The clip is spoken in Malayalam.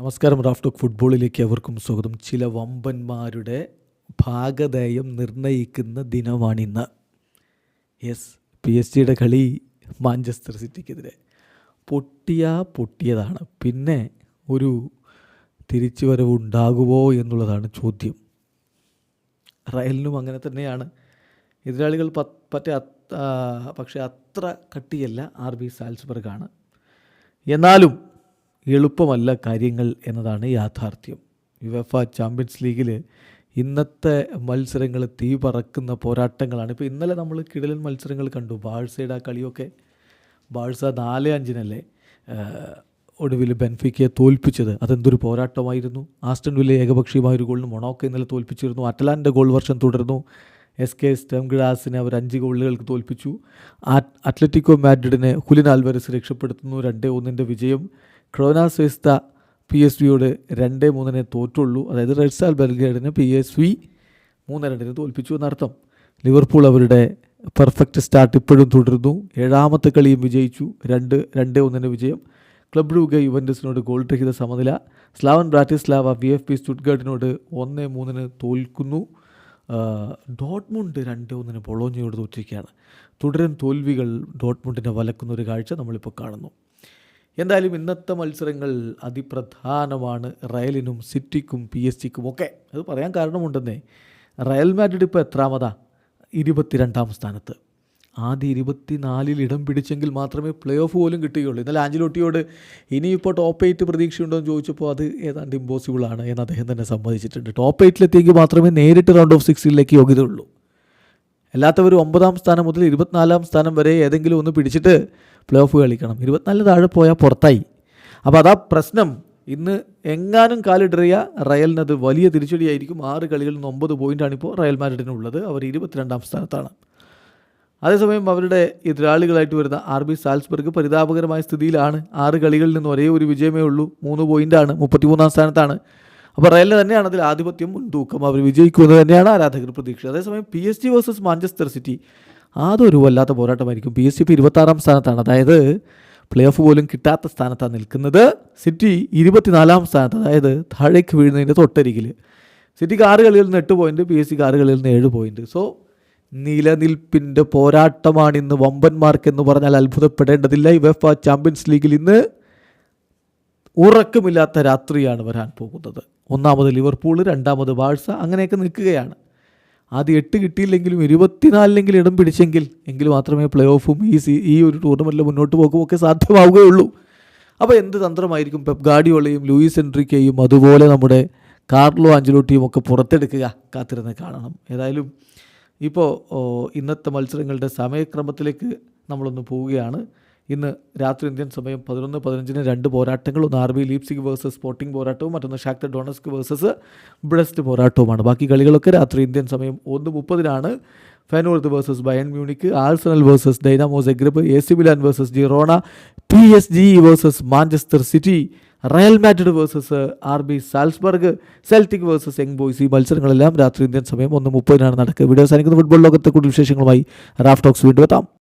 നമസ്കാരം റാഫ്റ്റോക്ക് ഫുട്ബോളിലേക്ക് അവർക്കും സ്വാഗതം. ചില വമ്പന്മാരുടെ ഭാഗധേയം നിർണയിക്കുന്ന ദിനമാണിന്ന് യെസ് പി എസ് ജിയുടെ കളി മാഞ്ചസ്റ്റർ സിറ്റിക്കെതിരെ. പൊട്ടിയ പൊട്ടിയതാണ്. പിന്നെ ഒരു തിരിച്ചുവരവ് ഉണ്ടാകുമോ എന്നുള്ളതാണ് ചോദ്യം. റയലിനും അങ്ങനെ തന്നെയാണ്. എതിരാളികൾ പറ്റ പക്ഷേ അത്ര കട്ടിയല്ല ആർ ബി സാൽസ്ബർഗാണ്. എന്നാലും എളുപ്പമല്ല കാര്യങ്ങൾ എന്നതാണ് യാഥാർത്ഥ്യം. യുവഫ ചാമ്പ്യൻസ് ലീഗിൽ ഇന്നത്തെ മത്സരങ്ങൾ തീ പറക്കുന്ന പോരാട്ടങ്ങളാണ്. ഇപ്പോൾ ഇന്നലെ നമ്മൾ കിടലൻ മത്സരങ്ങൾ കണ്ടു. ബാഴ്സയുടെ ആ കളിയൊക്കെ ബാഴ്സ നാല് അഞ്ചിനല്ലേ ഒടുവിൽ ബെൻഫിക്കയെ തോൽപ്പിച്ചത്. അതെന്തൊരു പോരാട്ടമായിരുന്നു. ആസ്റ്റൺ വില്ലെ ഏകപക്ഷീയമായ ഒരു ഗോളിന് മൊണോക്ക ഇന്നലെ തോൽപ്പിച്ചിരുന്നു. അറ്റലാന്റെ ഗോൾ വർഷം തുടർന്നു. എസ് കെ സ്റ്റം ഗ്ലാസിനെ അവർ അഞ്ച് ഗോളുകൾക്ക് തോൽപ്പിച്ചു. അത്ലറ്റിക്കോ മാഡ്രിഡിനെ ഹുലിൻ ആൽവരസ് രക്ഷപ്പെടുത്തുന്നു. രണ്ടേ ഒന്നിന്റെ വിജയം. ക്രോനാസ്വേസ്ത പി എസ് വിയോട് രണ്ട് മൂന്നിനെ തോറ്റുള്ളൂ. അതായത് റെഡ്സാൽ ബെൽഗേഡിനെ പി എസ് വി മൂന്ന് രണ്ടിന് തോൽപ്പിച്ചു എന്നർത്ഥം. ലിവർപൂൾ അവരുടെ പെർഫെക്റ്റ് സ്റ്റാർട്ട് ഇപ്പോഴും തുടരുന്നു. ഏഴാമത്തെ കളിയും വിജയിച്ചു. രണ്ട് രണ്ട് ഒന്നിന് വിജയം. ക്ലബ് രൂപ യുവന്റസിനോട് ഗോൾ രഹിത സമനില. Slovan Bratislava V F P സ്റ്റുഡ്ഗാർഡിനോട് ഒന്ന് മൂന്നിന് തോൽക്കുന്നു. ഡോട്ട്മുണ്ട് രണ്ട് ഒന്നിന് ബൊളോഞ്ഞയോട് തോറ്റിരിക്കുകയാണ്. തുടരും തോൽവികൾ ഡോട്ട്മുണ്ടിനെ വലക്കുന്ന ഒരു കാഴ്ച നമ്മളിപ്പോൾ കാണുന്നു. എന്തായാലും ഇന്നത്തെ മത്സരങ്ങൾ അതിപ്രധാനമാണ്. റയലിനും സിറ്റിക്കും പി എസ് ജിക്കും ഒക്കെ. അത് പറയാൻ കാരണമുണ്ടെന്നേ. റയൽ മാഡ്രിഡ് ഇപ്പോൾ എത്രാമതാ? ഇരുപത്തിരണ്ടാം സ്ഥാനത്ത്. ആദ്യ ഇരുപത്തിനാലിൽ ഇടം പിടിച്ചെങ്കിൽ മാത്രമേ പ്ലേ ഓഫ് പോലും കിട്ടുകയുള്ളൂ. ഇന്നലെ ആഞ്ചലോട്ടിയോട് ഇനിയിപ്പോൾ ടോപ്പ് എയ്റ്റ് പ്രതീക്ഷയുണ്ടോ എന്ന് ചോദിച്ചപ്പോൾ അത് ഏതാണ്ട് ഇമ്പോസിബിൾ ആണ് എന്ന് അദ്ദേഹം തന്നെ സമ്മതിച്ചിട്ടുണ്ട്. ടോപ്പ് എയ്റ്റിലെത്തിയെങ്കിൽ മാത്രമേ നേരിട്ട് റൗണ്ട് ഓഫ് സിക്സിലേക്ക് യോഗ്യതയുള്ളൂ. അല്ലാത്തവർ ഒമ്പതാം സ്ഥാനം മുതൽ ഇരുപത്തിനാലാം സ്ഥാനം വരെ ഏതെങ്കിലും ഒന്ന് പിടിച്ചിട്ട് പ്ലേ ഓഫ് കളിക്കണം. ഇരുപത്തിനാലിന് താഴെ പോയാൽ പുറത്തായി. അപ്പോൾ അതാ പ്രശ്നം. ഇന്ന് എങ്ങാനും കാലിടറിയ റയലിനത് വലിയ തിരിച്ചടിയായിരിക്കും. ആറ് കളികളിൽ നിന്ന് ഒമ്പത് പോയിന്റാണ് ഇപ്പോൾ റയൽ മാഡ്രിഡിനുള്ളത്. അവർ ഇരുപത്തിരണ്ടാം സ്ഥാനത്താണ്. അതേസമയം അവരുടെ എതിരാളികളായിട്ട് വരുന്ന ആർ ബി സാൽസ്ബർഗ് പരിതാപകരമായ സ്ഥിതിയിലാണ്. ആറ് കളികളിൽ നിന്ന് ഒരേ ഒരു വിജയമേ ഉള്ളൂ. മൂന്ന് പോയിന്റാണ് മുപ്പത്തിമൂന്നാം സ്ഥാനത്താണ്. അപ്പോൾ റയലിന് തന്നെയാണ് അതിൽ ആധിപത്യം. മുൻതൂക്കം. അവർ വിജയിക്കുമെന്ന് തന്നെയാണ് ആരാധകർ പ്രതീക്ഷ അതേസമയം P S G versus Manchester City. അതൊരു വല്ലാത്ത പോരാട്ടമായിരിക്കും. പി എസ് ജി ഇപ്പോൾ ഇരുപത്താറാം സ്ഥാനത്താണ്. അതായത് പ്ലേ ഓഫ് പോലും കിട്ടാത്ത സ്ഥാനത്താണ് നിൽക്കുന്നത്. സിറ്റി ഇരുപത്തിനാലാം സ്ഥാനത്ത് അതായത് താഴേക്ക് വീഴുന്നതിന്റെ തൊട്ടരികിൽ സിറ്റിക്ക് ആറ് കളിയിൽ നിന്ന് എട്ട് പോയിന്റ് പി എസ് സിക്ക് ആറ് കളിയിൽ നിന്ന് ഏഴ് പോയിന്റ് സോ നിലനിൽപ്പിന്റെ പോരാട്ടമാണ് ഇന്ന് വമ്പന്മാർക്ക് എന്ന് പറഞ്ഞാൽ അത്ഭുതപ്പെടേണ്ടതില്ല. യുവഫ ചാമ്പ്യൻസ് ലീഗിൽ ഇന്ന് ഉറക്കമില്ലാത്ത രാത്രിയാണ് വരാൻ പോകുന്നത്. ഒന്നാമത് ലിവർപൂൾ രണ്ടാമത് ബാഴ്സ അങ്ങനെയൊക്കെ നിൽക്കുകയാണ്. ആദ്യം എട്ട് കിട്ടിയില്ലെങ്കിലും ഇരുപത്തിനാലിലെങ്കിലും ഇടം പിടിച്ചെങ്കിൽ എങ്കിൽ മാത്രമേ പ്ലേ ഓഫും ഈ സീ ഈ ഒരു ടൂർണമെന്റിൽ മുന്നോട്ട് പോകും ഒക്കെ സാധ്യമാവുകയുള്ളൂ. അപ്പോൾ എന്ത് തന്ത്രമായിരിക്കും പെപ് ഗാഡിയോളയും ലൂയിസ് എൻട്രിക്കയും അതുപോലെ നമ്മുടെ കാർലോ ആഞ്ചലോട്ടിയും ഒക്കെ പുറത്തെടുക്കുക കാത്തിരുന്ന് കാണണം. ഏതായാലും ഇപ്പോൾ ഇന്നത്തെ മത്സരങ്ങളുടെ സമയക്രമത്തിലേക്ക് നമ്മളൊന്ന് പോവുകയാണ്. ഇന്ന് രാത്രി ഇന്ത്യൻ സമയം പതിനൊന്ന് പതിനഞ്ചിന് രണ്ട് പോരാട്ടങ്ങൾ. ഒന്ന് R B Leipzig versus Sporting പോരാട്ടവും മറ്റൊന്ന് ഷാക്ടർ ഡോണസ്ക് വേഴ്സസ് ബ്രസ്റ്റ് പോരാട്ടവുമാണ്. ബാക്കി കളികളൊക്കെ രാത്രി ഇന്ത്യൻ സമയം ഒന്ന് മുപ്പതിനാണ്. ഫാനോർത്ത് versus Bayern Munich Arsenal versus Dinamo Zagreb A C Milan versus Girona P S G versus Manchester City Real Madrid versus R B Salzburg Celtic versus Young Boys. ഈ മത്സരങ്ങളെല്ലാം രാത്രി ഇന്ത്യൻ സമയം ഒന്ന് മുപ്പതിനാണ് നടക്കുക. വീഡിയോ സാധിക്കുന്ന ഫുട്ബോൾ ലോകത്തെ കൂടുതൽ വിശേഷങ്ങളുമായി റാഫ് ടോക്സ് വീണ്ടും എത്താം.